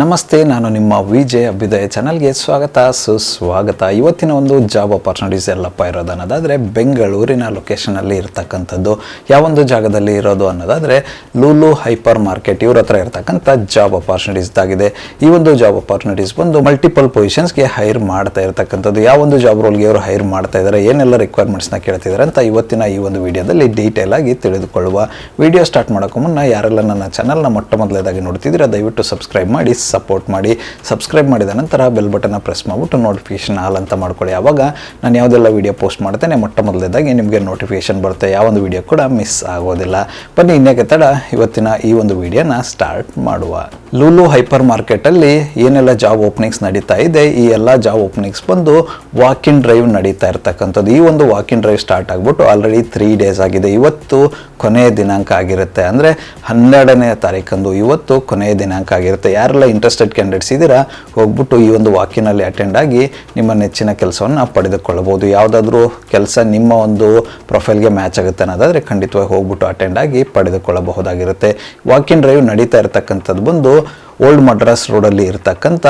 ನಮಸ್ತೆ, ನಾನು ನಿಮ್ಮ ವಿಜಯ್ ಅಭ್ಯುದಯ ಚಾನಲ್ಗೆ ಸ್ವಾಗತ, ಸುಸ್ವಾಗತ. ಇವತ್ತಿನ ಒಂದು ಜಾಬ್ ಆಪರ್ಚುನಿಟೀಸ್ ಎಲ್ಲಪ್ಪ ಇರೋದು ಅನ್ನೋದಾದರೆ, ಬೆಂಗಳೂರಿನ ಲೊಕೇಶನಲ್ಲಿ ಇರ್ತಕ್ಕಂಥದ್ದು. ಯಾವೊಂದು ಜಾಗದಲ್ಲಿ ಇರೋದು ಅನ್ನೋದಾದರೆ, ಲೂಲು ಹೈಪರ್ ಮಾರ್ಕೆಟ್ ಇವ್ರ ಹತ್ರ ಇರ್ತಕ್ಕಂಥ ಜಾಬ್ ಅಪರ್ಚುನಿಟೀಸ್ದಾಗಿದೆ ಈ ಒಂದು ಜಾಬ್ ಅಪರ್ಚುನಿಟೀಸ್ ಬಂದು ಮಲ್ಟಿಪಲ್ ಪೊಸಿಷನ್ಸ್ಗೆ ಹೈರ್ ಮಾಡ್ತಾ ಇರ್ತಕ್ಕಂಥದ್ದು. ಯಾವೊಂದು ಜಾಬ್ ರೋಲ್ಗೆ ಇವರು ಹೈರ್ ಮಾಡ್ತಾ ಇದ್ದಾರೆ ಏನೆಲ್ಲ ರಿಕ್ವೈರ್ಮೆಂಟ್ಸ್ನ ಕೇಳ್ತಿದ್ದಾರೆ ಅಂತ ಇವತ್ತಿನ ಈ ಒಂದು ವಿಡಿಯೋದಲ್ಲಿ ಡೀಟೇಲ್ ಆಗಿ ತಿಳಿದುಕೊಳ್ಳುವ. ವಿಡಿಯೋ ಸ್ಟಾರ್ಟ್ ಮಾಡೋಕ್ಕೂ ಮುನ್ನ ಯಾರೆಲ್ಲ ನನ್ನ ಚಾನಲ್ನ ಮೊಟ್ಟ ಮೊದಲೇದಾಗಿ ನೋಡ್ತಿದ್ದೀರಾ, ದಯವಿಟ್ಟು ಸಬ್ಸ್ಕ್ರೈಬ್ ಮಾಡಿ ಸಪೋರ್ಟ್ ಮಾಡಿ ಸಬ್ಸ್ಕ್ರೈಬ್ ಮಾಡಿದ ನಂತರ ಬೆಲ್ ಬಟನ್ನ ಪ್ರೆಸ್ ಮಾಡಿಬಿಟ್ಟು ನೋಟಿಫಿಕೇಶನ್ ಆಲ್ ಅಂತ ಮಾಡ್ಕೊಳ್ಳಿ. ಆವಾಗ ನಾನು ಯಾವುದೆಲ್ಲ ವಿಡಿಯೋ ಪೋಸ್ಟ್ ಮಾಡ್ತೇನೆ, ಮೊಟ್ಟ ಮೊದಲೇದಾಗಿ ನಿಮಗೆ ನೋಟಿಫಿಕೇಶನ್ ಬರುತ್ತೆ. ಯಾವೊಂದು ವಿಡಿಯೋ ಕೂಡ ಮಿಸ್ ಆಗೋದಿಲ್ಲ. ಬನ್ನಿ ಇನ್ನೇಕೆ ತಡ? ಇವತ್ತಿನ ಈ ಒಂದು ವಿಡಿಯೋನ ಸ್ಟಾರ್ಟ್ ಮಾಡುವ. ಲೂಲು ಹೈಪರ್ ಮಾರ್ಕೆಟಲ್ಲಿ ಏನೆಲ್ಲ ಜಾಬ್ ಓಪನಿಂಗ್ಸ್ ನಡೀತಾ ಇದೆ, ಈ ಎಲ್ಲ ಜಾಬ್ ಓಪನಿಂಗ್ಸ್ ಬಂದು ವಾಕ್ ಇನ್ ಡ್ರೈವ್ ನಡೀತಾ ಇರ್ತಕ್ಕಂಥದ್ದು. ಈ ಒಂದು ವಾಕ್ ಇನ್ ಡ್ರೈವ್ ಸ್ಟಾರ್ಟ್ ಆಗಿಬಿಟ್ಟು ಆಲ್ರೆಡಿ ತ್ರೀ ಡೇಸ್ ಆಗಿದೆ. ಇವತ್ತು ಕೊನೆಯ ದಿನಾಂಕ ಆಗಿರುತ್ತೆ. ಅಂದರೆ ಹನ್ನೆರಡನೇ ತಾರೀಕಂದು ಇವತ್ತು ಕೊನೆಯ ದಿನಾಂಕ ಆಗಿರುತ್ತೆ. ಯಾರೆಲ್ಲ ಇಂಟ್ರೆಸ್ಟೆಡ್ ಕ್ಯಾಂಡಿಡೇಟ್ಸ್ ಇದ್ದೀರಾ, ಹೋಗ್ಬಿಟ್ಟು ಈ ಒಂದು ವಾಕಿನಲ್ಲಿ ಅಟೆಂಡ್ ಆಗಿ ನಿಮ್ಮ ನೆಚ್ಚಿನ ಕೆಲಸವನ್ನು ಪಡೆದುಕೊಳ್ಳಬಹುದು. ಯಾವುದಾದ್ರೂ ಕೆಲಸ ನಿಮ್ಮ ಒಂದು ಪ್ರೊಫೈಲ್ಗೆ ಮ್ಯಾಚ್ ಆಗುತ್ತೆ ಅನ್ನೋದಾದರೆ ಖಂಡಿತವಾಗಿ ಹೋಗ್ಬಿಟ್ಟು ಅಟೆಂಡ್ ಆಗಿ ಪಡೆದುಕೊಳ್ಳಬಹುದಾಗಿರುತ್ತೆ. ವಾಕ್ ಡ್ರೈವ್ ನಡೀತಾ ಇರತಕ್ಕಂಥದ್ದು ಬಂದು ಓಲ್ಡ್ ಮಡ್ರಾಸ್ ರೋಡಲ್ಲಿ ಇರ್ತಕ್ಕಂಥ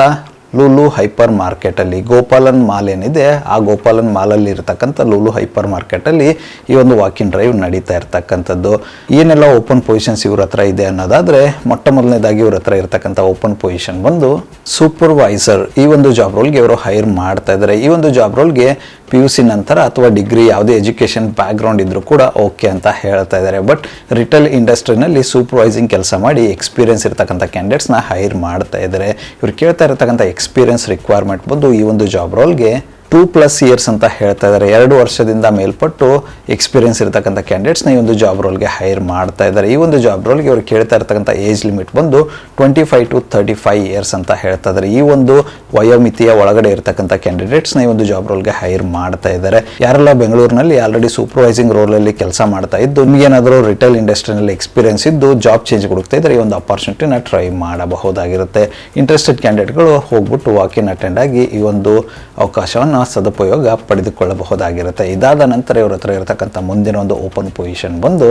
ಲೂಲು ಹೈಪರ್ ಮಾರ್ಕೆಟಲ್ಲಿ ಗೋಪಾಲನ್ ಮಾಲ್ ಏನಿದೆ, ಆ ಗೋಪಾಲನ್ ಮಾಲಲ್ಲಿ ಇರತಕ್ಕಂಥ ಲೂಲು ಹೈಪರ್ ಮಾರ್ಕೆಟಲ್ಲಿ ಈ ಒಂದು ವಾಕಿಂಗ್ ಡ್ರೈವ್ ನಡೀತಾ ಇರ್ತಕ್ಕಂಥದ್ದು. ಏನೆಲ್ಲ ಓಪನ್ ಪೊಸಿಷನ್ಸ್ ಇವ್ರ ಹತ್ರ ಇದೆ ಅನ್ನೋದಾದರೆ, ಮೊಟ್ಟ ಮೊದಲನೇದಾಗಿ ಇವ್ರ ಹತ್ರ ಇರತಕ್ಕಂಥ ಓಪನ್ ಪೊಸಿಷನ್ ಬಂದು ಸೂಪರ್ವೈಸರ್ ಈ ಒಂದು ಜಾಬ್ ರೋಲ್ಗೆ ಇವರು ಹೈರ್ ಮಾಡ್ತಾ ಇದ್ದಾರೆ ಈ ಒಂದು ಜಾಬ್ ರೋಲ್ಗೆ ಪಿ ಯು ಸಿ ನಂತರ ಅಥವಾ ಡಿಗ್ರಿ ಯಾವುದೇ ಎಜುಕೇಷನ್ ಬ್ಯಾಕ್ಗ್ರೌಂಡ್ ಇದ್ದರೂ ಕೂಡ ಓಕೆ ಅಂತ ಹೇಳ್ತಾ ಇದ್ದಾರೆ ಬಟ್ ರಿಟೇಲ್ ಇಂಡಸ್ಟ್ರಿನಲ್ಲಿ ಸೂಪರ್ವೈಸಿಂಗ್ ಕೆಲಸ ಮಾಡಿ ಎಕ್ಸ್ಪೀರಿಯನ್ಸ್ ಇರ್ತಕ್ಕಂಥ ಕ್ಯಾಂಡಿಡೇಟ್ಸ್ನ ಹೈರ್ ಮಾಡ್ತಾ ಇದ್ದಾರೆ ಇವ್ರು ಕೇಳ್ತಾ ಇರತಕ್ಕಂಥ ಎಕ್ಸ್ಪೀರಿಯನ್ಸ್ ರಿಕ್ವೈರ್ಮೆಂಟ್ ಬಂದು ಈ ಒಂದು ಜಾಬ್ ರೋಲ್ಗೆ ಟೂ ಪ್ಲಸ್ ಇಯರ್ಸ್ ಅಂತ ಹೇಳ್ತಾ ಇದ್ದಾರೆ ಎರಡು ವರ್ಷದಿಂದ ಮೇಲ್ಪಟ್ಟು ಎಕ್ಸ್ಪೀರಿಯನ್ಸ್ ಇರತಕ್ಕಂಥ ಕ್ಯಾಂಡಿಡೇಟ್ಸ್ನ ಈ ಒಂದು ಜಾಬ್ ರೋಲ್ಗೆ ಹೈರ್ ಮಾಡ್ತಾ ಇದ್ದಾರೆ ಈ ಒಂದು ಜಾಬ್ ರೋಲ್ಗೆ ಇವರು ಕೇಳ್ತಾ ಇರತಕ್ಕಂಥ ಏಜ್ ಲಿಮಿಟ್ ಬಂದು twenty five to thirty five years ಅಂತ ಹೇಳ್ತಾ ಇದ್ದಾರೆ ಈ ಒಂದು ವಯೋಮಿತಿಯ ಒಳಗಡೆ ಇರತಕ್ಕಂಥ ಕ್ಯಾಂಡಿಡೇಟ್ಸ್ನ ಈ ಒಂದು ಜಾಬ್ ರೋಲ್ಗೆ ಹೈರ್ ಮಾಡ್ತಾ ಇದ್ದಾರೆ ಯಾರೆಲ್ಲ ಬೆಂಗಳೂರಿನಲ್ಲಿ ಆಲ್ರೆಡಿ ಸೂಪರ್ವೈಸಿಂಗ್ ರೋಲಲ್ಲಿ ಕೆಲಸ ಮಾಡ್ತಾ ಇದ್ದು ನಿಮಗೇನಾದರೂ ರಿಟೇಲ್ ಇಂಡಸ್ಟ್ರಿನಲ್ಲಿ ಎಕ್ಸ್ಪೀರಿಯನ್ಸ್ ಇದ್ದು ಜಾಬ್ ಚೇಂಜ್ ಕೊಡುತ್ತಾ ಇದ್ದಾರೆ ಈ ಒಂದು ಅಪಾರ್ಚುನಿಟಿನ ಟ್ರೈ ಮಾಡಬಹುದಾಗಿರುತ್ತೆ. ಇಂಟ್ರೆಸ್ಟೆಡ್ ಕ್ಯಾಂಡಿಡೇಟ್ಗಳು ಹೋಗ್ಬಿಟ್ಟು ವಾಕಿನ್ ಅಟೆಂಡ್ ಆಗಿ ಈ ಒಂದು ಅವಕಾಶವನ್ನು ಸದುಪಯೋಗ ಪಡೆದುಕೊಳ್ಳಬಹುದಾಗಿರುತ್ತೆ. ಇದಾದ ನಂತರ ಇವ್ರ ಹತ್ರ ಇರತಕ್ಕಂಥ ಮುಂದಿನ ಒಂದು ಓಪನ್ ಪೊಸಿಷನ್ ಬಂದು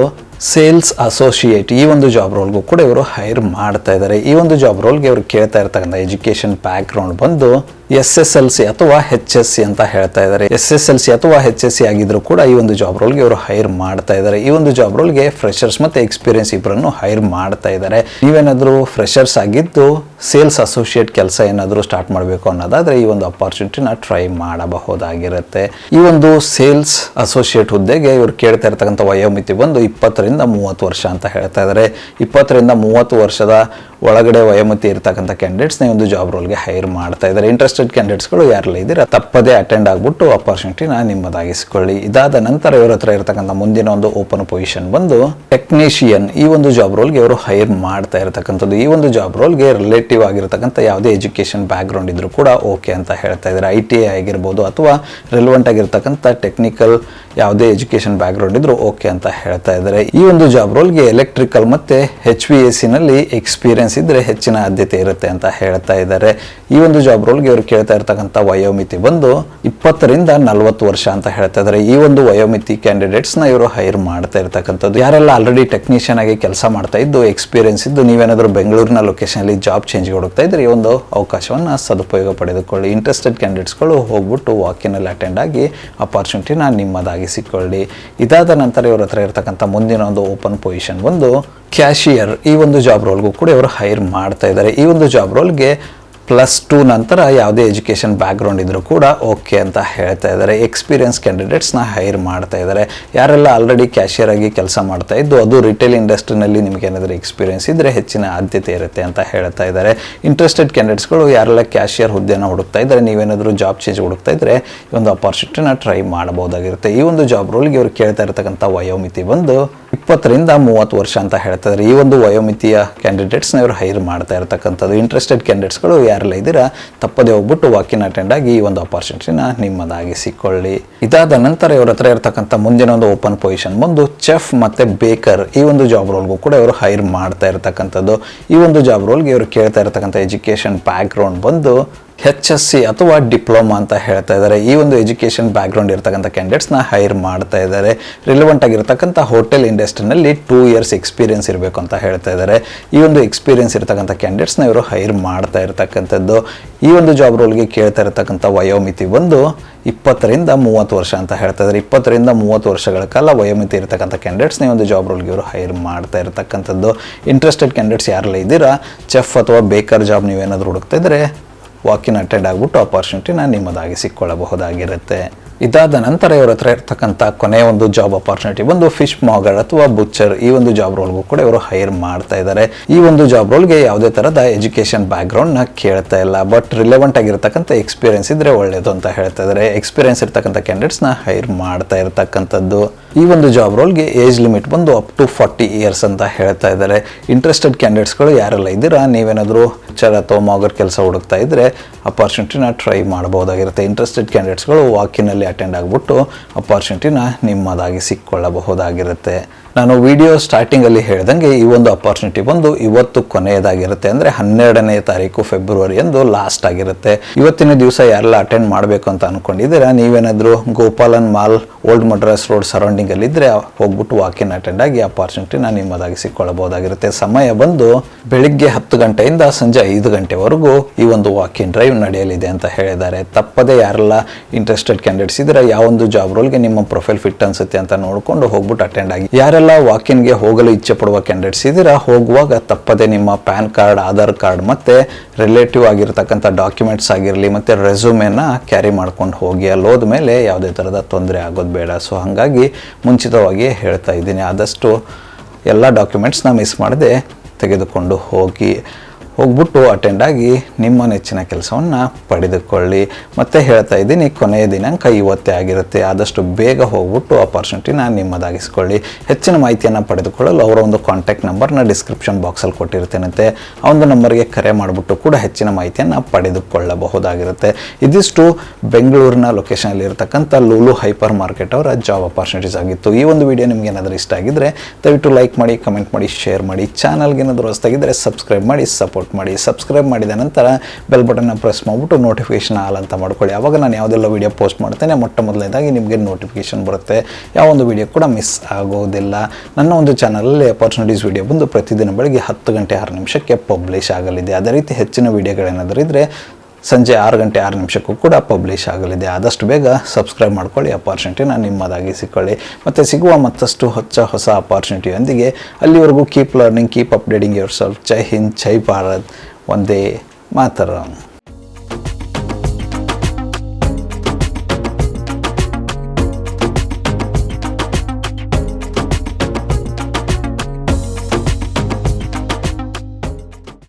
ಸೇಲ್ಸ್ ಅಸೋಸಿಯೇಟ್ ಈ ಒಂದು ಜಾಬ್ ರೋಲ್ಗೂ ಕೂಡ ಇವರು ಹೈರ್ ಮಾಡ್ತಾ ಇದ್ದಾರೆ ಈ ಒಂದು ಜಾಬ್ ರೋಲ್ಗೆ ಇವರು ಕೇಳ್ತಾ ಇರ್ತಕ್ಕಂಥ ಎಜುಕೇಶನ್ ಬ್ಯಾಕ್ಗ್ರೌಂಡ್ ಬಂದು ಎಸ್ ಎಸ್ ಎಲ್ ಸಿ ಅಥವಾ ಹೆಚ್ ಎಸ್ ಸಿ ಅಂತ ಹೇಳ್ತಾ ಇದ್ದಾರೆ. ಎಸ್ ಎಸ್ ಎಲ್ ಸಿ ಅಥವಾ ಹೆಚ್ ಎಸ್ ಸಿ ಆಗಿದ್ರು ಕೂಡ ಈ ಒಂದು ಜಾಬ್ ರೋಲ್ಗೆ ಇವರು ಹೈರ್ ಮಾಡ್ತಾ ಇದ್ದಾರೆ. ಈ ಒಂದು ಜಾಬ್ ರೋಲ್ಗೆ ಫ್ರೆಷರ್ಸ್ ಮತ್ತೆ ಎಕ್ಸ್ಪೀರಿಯನ್ಸ್ ಇಬ್ಬರನ್ನು ಹೈರ್ ಮಾಡ್ತಾ ಇದ್ದಾರೆ. ನೀವೇನಾದರೂ ಫ್ರೆಷರ್ಸ್ ಆಗಿದ್ದು ಸೇಲ್ಸ್ ಅಸೋಸಿಯೇಟ್ ಕೆಲಸ ಏನಾದರೂ ಸ್ಟಾರ್ಟ್ ಮಾಡಬೇಕು ಅನ್ನೋದಾದ್ರೆ ಈ ಒಂದು ಅಪಾರ್ಚುನಿಟಿನ ಟ್ರೈ ಮಾಡಬಹುದಾಗಿರುತ್ತೆ. ಈ ಒಂದು ಸೇಲ್ಸ್ ಅಸೋಸಿಯೇಟ್ ಹುದ್ದೆಗೆ ಇವರು ಕೇಳ್ತಾ ಇರ್ತಕ್ಕಂಥ ವಯೋಮಿತಿ ಬಂದು ಇಪ್ಪತ್ತರಿಂದ ಮೂವತ್ತು ವರ್ಷ ಅಂತ ಹೇಳ್ತಾ ಇದ್ದಾರೆ. ಇಪ್ಪತ್ತರಿಂದ ಮೂವತ್ತು ವರ್ಷದ ಒಳಗಡೆ ವಯೋಮಿತಿ ಇರ್ತಕ್ಕಂಥ ಕ್ಯಾಂಡಿಡೇಟ್ಸ್ನ ಈ ಒಂದು ಜಾಬ್ ರೋಲ್ಗೆ ಹೈರ್ ಮಾಡ್ತಾ ಇದ್ದಾರೆ. ಇಂಟ್ರೆಸ್ಟೆಡ್ ಕ್ಯಾಂಡಿಡೇಟ್ಸ್ಗಳು ಯಾರೆಲ್ಲ ಇದ್ದೀರಾ? ತಪ್ಪದೇ ಅಟೆಂಡ್ ಆಗಿಬಿಟ್ಟು ಅಪರ್ಚುನಿಟಿನ ನಿಮ್ಮದಾಗಿಸಿಕೊಳ್ಳಿ. ಇದಾದ ನಂತರ ಇವರ ಹತ್ರ ಇರತಕ್ಕಂಥ ಮುಂದಿನ ಒಂದು ಓಪನ್ ಪೊಸಿಷನ್ ಬಂದು ಟೆಕ್ನಿಷಿಯನ್ ಈ ಒಂದು ಜಾಬ್ ರೋಲ್ಗೆ ಇವರು ಹೈರ್ ಮಾಡ್ತಾ ಇರತಕ್ಕಂಥದ್ದು. ಈ ಒಂದು ಜಾಬ್ ರೋಲ್ಗೆ ರಿಲೇಟಿವ್ ಆಗಿರತಕ್ಕಂಥ ಯಾವುದೇ ಎಜುಕೇಷನ್ ಬ್ಯಾಕ್ಗ್ರೌಂಡ್ ಇದ್ರೂ ಕೂಡ ಓಕೆ ಅಂತ ಹೇಳ್ತಾ ಇದ್ದಾರೆ? ಐ ಟಿ ಐ ಆಗಿರ್ಬೋದು ಅಥವಾ ರೆಲಿವೆಂಟ್ ಆಗಿರ್ತಕ್ಕಂಥ ಟೆಕ್ನಿಕಲ್ ಯಾವುದೇ ಎಜುಕೇಷನ್ ಬ್ಯಾಕ್ಗ್ರೌಂಡ್ ಇದ್ರೂ ಓಕೆ ಅಂತ ಹೇಳ್ತಾ ಇದ್ದಾರೆ. ಈ ಒಂದು ಜಾಬ್ ರೋಲ್ಗೆ ಎಲೆಕ್ಟ್ರಿಕಲ್ ಮತ್ತೆ ಎಚ್ ವಿ ಎ ಸಿನಲ್ಲಿ ಎಕ್ಸ್ಪೀರಿಯನ್ಸ್ ಇದ್ರೆ ಹೆಚ್ಚಿನ ಆದ್ಯತೆ ಇರುತ್ತೆ ಅಂತ ಹೇಳ್ತಾ ಇದ್ದಾರೆ. ಈ ಒಂದು ಜಾಬ್ ರೋಲ್ಗೆ ಇವರು ಕೇಳ್ತಾ ಇರ್ತಕ್ಕಂಥ ವಯೋಮಿತಿ ಬಂದು ಇಪ್ಪತ್ತರಿಂದ ನಲವತ್ತು ವರ್ಷ ಅಂತ ಹೇಳ್ತಾ ಇದ್ದಾರೆ ಈ ಒಂದು ವಯೋಮಿತಿ ಕ್ಯಾಂಡಿಡೇಟ್ಸ್ನ ಇವರು ಹೈರ್ ಮಾಡ್ತಾ ಇರ್ತಕ್ಕಂಥದ್ದು. ಯಾರೆಲ್ಲ ಆಲ್ರೆಡಿ ಟೆಕ್ನಿಷಿಯನ್ ಆಗಿ ಕೆಲಸ ಮಾಡ್ತಾ ಇದ್ದು ಎಕ್ಸ್ಪೀರಿಯನ್ಸ್ ಇದ್ದು, ನೀವೇನಾದರೂ ಬೆಂಗಳೂರಿನ ಲೊಕೇಶನಲ್ಲಿ ಜಾಬ್ ಚೇಂಜ್ ಹುಡುಕ್ತಾ ಇದ್ರೆ ಈ ಒಂದು ಅವಕಾಶವನ್ನು ಸದುಪಯೋಗ ಪಡೆದುಕೊಳ್ಳಿ. ಇಂಟ್ರೆಸ್ಟೆಡ್ ಕ್ಯಾಂಡಿಡೇಟ್ಸ್ಗಳು ಹೋಗ್ಬಿಟ್ಟು ವಾಕಿನಲ್ಲಿ ಅಟೆಂಡ್ ಆಗಿ ಅಪಾರ್ಚುನಿಟಿನ ನಿಮ್ಮದಾಗಿಸಿಕೊಳ್ಳಿ. ಇದಾದ ನಂತರ ಇವ್ರ ಹತ್ರ ಇರ್ತಕ್ಕಂಥ ಮುಂದಿನ ಒಂದು ಓಪನ್ ಪೊಸಿಷನ್ ಒಂದು ಕ್ಯಾಶಿಯರ್ ಈ ಒಂದು ಜಾಬ್ ರೋಲ್ಗೂ ಕೂಡ ಇವರು ಹೈರ್ ಮಾಡ್ತಾ ಇದ್ದಾರೆ ಈ ಒಂದು ಜಾಬ್ ರೋಲ್ಗೆ ಪ್ಲಸ್ ಟೂ ನಂತರ ಯಾವುದೇ ಎಜುಕೇಷನ್ ಬ್ಯಾಕ್ಗ್ರೌಂಡ್ ಇದ್ದರೂ ಕೂಡ ಓಕೆ ಅಂತ ಹೇಳ್ತಾ ಇದ್ದಾರೆ. ಎಕ್ಸ್ಪೀರಿಯನ್ಸ್ ಕ್ಯಾಂಡಿಡೇಟ್ಸ್ನ ಹೈರ್ ಮಾಡ್ತಾ ಇದ್ದಾರೆ. ಯಾರೆಲ್ಲ ಆಲ್ರೆಡಿ ಕ್ಯಾಶಿಯರ್ ಆಗಿ ಕೆಲಸ ಮಾಡ್ತಾ ಇದ್ದು ಅದು ರಿಟೇಲ್ ಇಂಡಸ್ಟ್ರಿನಲ್ಲಿ ನಿಮಗೆ ಏನಾದರೂ ಎಕ್ಸ್ಪೀರಿಯನ್ಸ್ ಇದ್ದರೆ ಹೆಚ್ಚಿನ ಆದ್ಯತೆ ಇರುತ್ತೆ ಅಂತ ಹೇಳ್ತಾ ಇದ್ದಾರೆ. ಇಂಟ್ರೆಸ್ಟೆಡ್ ಕ್ಯಾಂಡಿಡೇಟ್ಸ್ಗಳು ಯಾರೆಲ್ಲ ಕ್ಯಾಶಿಯರ್ ಹುದ್ದೆನ ಹುಡುಕ್ತಾ ಇದ್ದಾರೆ, ನೀವೇನಾದರೂ ಜಾಬ್ ಚೇಂಜ್ ಹುಡುಕ್ತಾ ಇದ್ದರೆ ಈ ಒಂದು ಅಪಾರ್ಚುನಿಟಿನ ಟ್ರೈ ಮಾಡಬಹುದಾಗಿರುತ್ತೆ. ಈ ಒಂದು ಜಾಬ್ ರೋಲ್ಗೆ ಇವರು ಕೇಳ್ತಾ ಇರತಕ್ಕಂಥ ವಯೋಮಿತಿ ಬಂದು ಇಪ್ಪತ್ತರಿಂದ ಮೂವತ್ತು ವರ್ಷ ಅಂತ ಹೇಳ್ತಾ ಇದ್ದಾರೆ. ಈ ಒಂದು ವಯೋಮಿತಿಯ ಕ್ಯಾಂಡಿಡೇಟ್ಸ್ನ ಇವರು ಹೈರ್ ಮಾಡ್ತಾ ಇರತಕ್ಕಂಥದ್ದು. ಇಂಟ್ರೆಸ್ಟೆಡ್ ಕ್ಯಾಂಡಿಡೇಟ್ಸ್ಗಳು ಯಾರೆಲ್ಲ ಇದ್ದೀರಾ, ತಪ್ಪದೆ ಹೋಗ್ಬಿಟ್ಟು ವಾಕಿನ್ ಅಟೆಂಡ್ ಆಗಿ ಈ ಒಂದು ಅಪಾರ್ಚುನಿಟಿನ ನಿಮ್ಮದಾಗಿಸಿಕೊಳ್ಳಿ ಇದಾದ ನಂತರ ಇವ್ರ ಹತ್ರ ಇರತಕ್ಕಂಥ ಮುಂದಿನ ಒಂದು ಓಪನ್ ಪೊಸಿಷನ್ ಬಂದು ಚೆಫ್ ಮತ್ತೆ ಬೇಕರ್ ಈ ಒಂದು ಜಾಬ್ ರೋಲ್ಗೂ ಕೂಡ ಇವರು ಹೈರ್ ಮಾಡ್ತಾ ಇರತಕ್ಕಂಥದ್ದು. ಈ ಒಂದು ಜಾಬ್ ರೋಲ್ಗೆ ಇವರು ಕೇಳ್ತಾ ಇರತಕ್ಕಂಥ ಎಜುಕೇಷನ್ ಬ್ಯಾಕ್ಗ್ರೌಂಡ್ ಬಂದು ಎಚ್ ಎಸ್ ಸಿ ಅಥವಾ ಡಿಪ್ಲೊಮಾ ಅಂತ ಹೇಳ್ತಾ ಇದ್ದಾರೆ. ಈ ಒಂದು ಎಜುಕೇಷನ್ ಬ್ಯಾಕ್ಗ್ರೌಂಡ್ ಇರ್ತಕ್ಕಂಥ ಕ್ಯಾಂಡಿಡೇಟ್ಸ್ನ ಹೈರ್ ಮಾಡ್ತಾ ಇದ್ದಾರೆ. ರಿಲೆವೆಂಟ್ ಆಗಿರ್ತಕ್ಕಂಥ ಹೋಟೆಲ್ ಇಂಡಸ್ಟ್ರಿನಲ್ಲಿ ಟೂ ಇಯರ್ಸ್ ಎಕ್ಸ್ಪೀರಿಯನ್ಸ್ ಇರಬೇಕು ಅಂತ ಹೇಳ್ತಾ ಇದ್ದಾರೆ. ಈ ಒಂದು ಎಕ್ಸ್ಪೀರಿಯನ್ಸ್ ಇರ್ತಕ್ಕಂಥ ಕ್ಯಾಂಡಿಡೇಟ್ಸ್ನ ಇವರು ಹೈರ್ ಮಾಡ್ತಾ ಇರ್ತಕ್ಕಂಥದ್ದು. ಈ ಒಂದು ಜಾಬ್ ರೋಲ್ಗೆ ಕೇಳ್ತಾ ಇರತಕ್ಕಂಥ ವಯೋಮಿತಿ ಬಂದು ಇಪ್ಪತ್ತರಿಂದ ಮೂವತ್ತು ವರ್ಷ ಅಂತ ಹೇಳ್ತಾ ಇದ್ದಾರೆ. ಇಪ್ಪತ್ತರಿಂದ ಮೂವತ್ತು ವರ್ಷಗಳ ಕಾಲ ವಯೋಮಿತಿ ಇರತಕ್ಕಂಥ ಕ್ಯಾಂಡಿಡೇಟ್ಸ್ನ ಈ ಒಂದು ಜಾಬ್ ರೋಲ್ಗೆ ಇವರು ಹೈರ್ ಮಾಡ್ತಾ ಇರತಕ್ಕಂಥದ್ದು. ಇಂಟ್ರೆಸ್ಟೆಡ್ ಕ್ಯಾಂಡಿಡೇಟ್ಸ್ ಯಾರಲ್ಲ ಇದ್ದೀರಾ? ಚೆಫ್ ಅಥವಾ ಬೇಕರ್ ಜಾಬ್ ನೀವೇನಾದರೂ ಹುಡುಕ್ತಾ ಇದ್ರೆ ವಾಕಿನ್ ಅಟೆಂಡ್ ಆಗಿಬಿಟ್ಟು ನಾನು ನಿಮ್ಮದಾಗಿ ಸಿಕ್ಕೊಳ್ಳಬಹುದಾಗಿರುತ್ತೆ. ಇದಾದ ನಂತರ ಇವ್ರ ಹತ್ರ ಇರ್ತಕ್ಕಂಥ ಕೊನೆಯ ಒಂದು ಜಾಬ್ ಅಪಾರ್ಚುನಿಟಿ ಬಂದು ಫಿಶ್ ಮಾಗರ್ ಅಥವಾ ಬುಚ್ಚರ್ ಈ ಒಂದು ಜಾಬ್ ರೋಲ್ಗೂ ಕೂಡ ಇವರು ಹೈರ್ ಮಾಡ್ತಾ ಇದ್ದಾರೆ ಈ ಒಂದು ಜಾಬ್ ರೋಲ್ಗೆ ಯಾವುದೇ ಥರದ ಎಜುಕೇಷನ್ ಬ್ಯಾಕ್ಗ್ರೌಂಡ್ನ ಕೇಳ್ತಾ ಇಲ್ಲ. ಬಟ್ ರಿಲೆವೆಂಟ್ ಆಗಿರ್ತಕ್ಕಂಥ ಎಕ್ಸ್ಪೀರಿಯನ್ಸ್ ಇದ್ರೆ ಒಳ್ಳೆಯದು ಅಂತ ಹೇಳ್ತಾ ಇದ್ದಾರೆ ಎಕ್ಸ್ಪೀರಿಯನ್ಸ್ ಇರ್ತಕ್ಕಂಥ ಕ್ಯಾಂಡಿಡೇಟ್ಸ್ನ ಹೈರ್ ಮಾಡ್ತಾ ಇರ್ತಕ್ಕಂಥದ್ದು. ಈ ಒಂದು ಜಾಬ್ ರೋಲ್ಗೆ ಏಜ್ ಲಿಮಿಟ್ ಬಂದು ಅಪ್ ಟು ಫಾರ್ಟಿ ಇಯರ್ಸ್ ಅಂತ ಹೇಳ್ತಾ ಇದ್ದಾರೆ. ಇಂಟ್ರೆಸ್ಟೆಡ್ ಕ್ಯಾಂಡಿಡೇಟ್ಸ್ಗಳು ಯಾರೆಲ್ಲ ಇದ್ದೀರಾ? ನೀವೇನಾದರೂ ಚರ ಮಾಗರ್ ಕೆಲಸ ಹುಡುಕ್ತಾ ಇದ್ದರೆ ಅಪಾರ್ಚುನಿಟಿನ ಟ್ರೈ ಮಾಡಬಹುದಾಗಿರುತ್ತೆ. ಇಂಟ್ರೆಸ್ಟೆಡ್ ಕ್ಯಾಂಡಿಡೇಟ್ಸ್ಗಳು ವಾಕಿನಲ್ಲಿ ಅಟೆಂಡ್ ಆಗಿಬಿಟ್ಟು ಅಪಾರ್ಚುನಿಟಿನ ನಿಮ್ಮದಾಗಿ ಸಿಕ್ಕೊಳ್ಳಬಹುದಾಗಿರುತ್ತೆ. ನಾನು ವಿಡಿಯೋ ಸ್ಟಾರ್ಟಿಂಗಲ್ಲಿ ಹೇಳ್ದಂಗೆ ಈ ಒಂದು ಅಪಾರ್ಚುನಿಟಿ ಬಂದು ಇವತ್ತು ಕೊನೆಯದಾಗಿರುತ್ತೆ. ಅಂದರೆ ಹನ್ನೆರಡನೇ ತಾರೀಕು ಫೆಬ್ರವರಿ ಎಂದು ಲಾಸ್ಟ್ ಆಗಿರುತ್ತೆ. ಇವತ್ತಿನ ದಿವಸ ಯಾರೆಲ್ಲ ಅಟೆಂಡ್ ಮಾಡಬೇಕು ಅಂತ ಅಂದ್ಕೊಂಡಿದ್ದೀರಾ ನೀವೇನಾದರೂ Gopalan mall old Madras road ಸರೌಂಡಿಂಗಲ್ಲಿ ಇದ್ದರೆ ಹೋಗ್ಬಿಟ್ಟು ವಾಕಿನ್ ಅಟೆಂಡ್ ಆಗಿ ಅಪಾರ್ಚುನಿಟಿನ ನಿಮ್ಮದಾಗಿ ಸಿಕ್ಕೊಳ್ಳಬಹುದಾಗಿರುತ್ತೆ. ಸಮಯ ಬಂದು ಬೆಳಿಗ್ಗೆ ಹತ್ತು ಗಂಟೆಯಿಂದ ಸಂಜೆ ಐದು ಗಂಟೆವರೆಗೂ ಈ ಒಂದು ವಾಕಿನ್ ಡ್ರೈವ್ ನಡೆಯಲಿದೆ ಅಂತ ಹೇಳಿದ್ದಾರೆ. ತಪ್ಪದೇ ಯಾರೆಲ್ಲ ಇಂಟ್ರೆಸ್ಟೆಡ್ ಕ್ಯಾಂಡಿಡೇಟ್ಸ್ ಇದ್ರೆ ಯಾವೊಂದು ಜಾಬ್ ರೋಲ್ಗೆ ನಿಮ್ಮ ಪ್ರೊಫೈಲ್ ಫಿಟ್ ಅನ್ಸುತ್ತೆ ಅಂತ ನೋಡಿಕೊಂಡು ಹೋಗ್ಬಿಟ್ಟು ಅಟೆಂಡ್ ಆಗಿ. ಯಾರೆಲ್ಲ ವಾಕಿನ್ಗೆ ಹೋಗಲು ಇಚ್ಛೆ ಪಡುವ ಕ್ಯಾಂಡಿಡೇಟ್ಸ್ ಇದ್ದೀರಾ, ಹೋಗುವಾಗ ತಪ್ಪದೆ ನಿಮ್ಮ ಪ್ಯಾನ್ ಕಾರ್ಡ್ ಆಧಾರ್ ಕಾರ್ಡ್ ಮತ್ತು ರಿಲೇಟಿವ್ ಆಗಿರ್ತಕ್ಕಂಥ ಡಾಕ್ಯುಮೆಂಟ್ಸ್ ಆಗಿರಲಿ ಮತ್ತು ರೆಸ್ಯೂಮೆನ ಕ್ಯಾರಿ ಮಾಡ್ಕೊಂಡು ಹೋಗಿ. ಅಲ್ಲಿ ಹೋದ್ಮೇಲೆ ಯಾವುದೇ ಥರದ ತೊಂದರೆ ಆಗೋದು ಬೇಡ. ಸೊ ಹಾಗಾಗಿ ಮುಂಚಿತವಾಗಿ ಹೇಳ್ತಾ ಇದ್ದೀನಿ. ಆದಷ್ಟು ಎಲ್ಲ ಡಾಕ್ಯುಮೆಂಟ್ಸ್ನ ಮಿಸ್ ಮಾಡದೆ ತೆಗೆದುಕೊಂಡು ಹೋಗಿ. ಹೋಗ್ಬಿಟ್ಟು ಅಟೆಂಡ್ ಆಗಿ ನಿಮ್ಮ ನೆಚ್ಚಿನ ಕೆಲಸವನ್ನು ಪಡೆದುಕೊಳ್ಳಿ. ಮತ್ತೆ ಹೇಳ್ತಾ ಇದ್ದೀನಿ, ಕೊನೆಯ ದಿನಾಂಕ ಇವತ್ತೇ ಆಗಿರುತ್ತೆ. ಆದಷ್ಟು ಬೇಗ ಹೋಗ್ಬಿಟ್ಟು ಅಪರ್ಚುನಿಟಿನ ನಿಮ್ಮದಾಗಿಸ್ಕೊಳ್ಳಿ. ಹೆಚ್ಚಿನ ಮಾಹಿತಿಯನ್ನು ಪಡೆದುಕೊಳ್ಳಲು ಅವರ ಒಂದು ಕಾಂಟ್ಯಾಕ್ಟ್ ನಂಬರ್ನ ಡಿಸ್ಕ್ರಿಪ್ಷನ್ ಬಾಕ್ಸಲ್ಲಿ ಕೊಟ್ಟಿರ್ತೇನಂತೆ ಆ ಒಂದು ನಂಬರ್ಗೆ ಕರೆ ಮಾಡಿಬಿಟ್ಟು ಕೂಡ ಹೆಚ್ಚಿನ ಮಾಹಿತಿಯನ್ನು ಪಡೆದುಕೊಳ್ಳಬಹುದಾಗಿರುತ್ತೆ. ಇದಿಷ್ಟು ಬೆಂಗಳೂರಿನ ಲೊಕೇಶನಲ್ಲಿ ಇರತಕ್ಕಂಥ ಲೂಲು ಹೈಪರ್ ಮಾರ್ಕೆಟ್ ಅವರ ಜಾಬ್ ಅಪಾರ್ಚುನಿಟೀಸ್ ಆಗಿತ್ತು. ಈ ಒಂದು ವಿಡಿಯೋ ನಿಮ್ಗೆ ಏನಾದರೂ ಇಷ್ಟ ಆಗಿದ್ರೆ ದಯವಿಟ್ಟು ಲೈಕ್ ಮಾಡಿ ಕಮೆಂಟ್ ಮಾಡಿ ಶೇರ್ ಮಾಡಿ. ಚಾನಲ್ಗೆ ಏನಾದರೂ ಹೊಸದಾಗಿದ್ದರೆ ಸಬ್ಸ್ಕ್ರೈಬ್ ಮಾಡಿ ಸಪೋರ್ಟ್ ಮಾಡಿ ಸಬ್ಸ್ಕ್ರೈಬ್ ಮಾಡಿದ ನಂತರ ಬೆಲ್ ಬಟನ್ನ ಪ್ರೆಸ್ ಮಾಡಿಬಿಟ್ಟು ನೋಟಿಫಿಕೇಶನ್ ಆಲ್ ಅಂತ ಮಾಡ್ಕೊಳ್ಳಿ. ಅವಾಗ ನಾನು ಯಾವುದೆಲ್ಲ ವೀಡಿಯೋ ಪೋಸ್ಟ್ ಮಾಡ್ತೇನೆ, ಮೊಟ್ಟ ಮೊದಲನೇದಾಗಿ ನಿಮಗೆ ನೋಟಿಫಿಕೇಶನ್ ಬರುತ್ತೆ. ಯಾವ ಒಂದು ವಿಡಿಯೋ ಕೂಡ ಮಿಸ್ ಆಗೋದಿಲ್ಲ. ನನ್ನ ಒಂದು ಚಾನಲಲ್ಲಿ ಅಪರ್ಚುನಿಟೀಸ್ ವೀಡಿಯೋ ಬಂದು ಪ್ರತಿದಿನ ಬೆಳಗ್ಗೆ ಹತ್ತು ಗಂಟೆ ಆರು ನಿಮಿಷಕ್ಕೆ ಪಬ್ಲಿಷ್ ಆಗಲಿದೆ. ಅದೇ ರೀತಿ ಹೆಚ್ಚಿನ ವೀಡಿಯೋಗಳೇನಾದರೂ ಇದ್ದರೆ ಸಂಜೆ ಆರು ಗಂಟೆ ಆರು ನಿಮಿಷಕ್ಕೂ ಕೂಡ ಪಬ್ಲಿಷ್ ಆಗಲಿದೆ. ಆದಷ್ಟು ಬೇಗ ಸಬ್ಸ್ಕ್ರೈಬ್ ಮಾಡ್ಕೊಳ್ಳಿ. ಅಪಾರ್ಚುನಿಟಿನ ನಿಮ್ಮದಾಗಿ ಸಿಕ್ಕೊಳ್ಳಿ. ಮತ್ತು ಸಿಗುವ ಮತ್ತಷ್ಟು ಹೊಚ್ಚ ಹೊಸ ಅಪಾರ್ಚುನಿಟಿಯೊಂದಿಗೆ ಅಲ್ಲಿವರೆಗೂ keep learning keep updating yourself Jai Hind, Jai Bharat. Vande Mataram.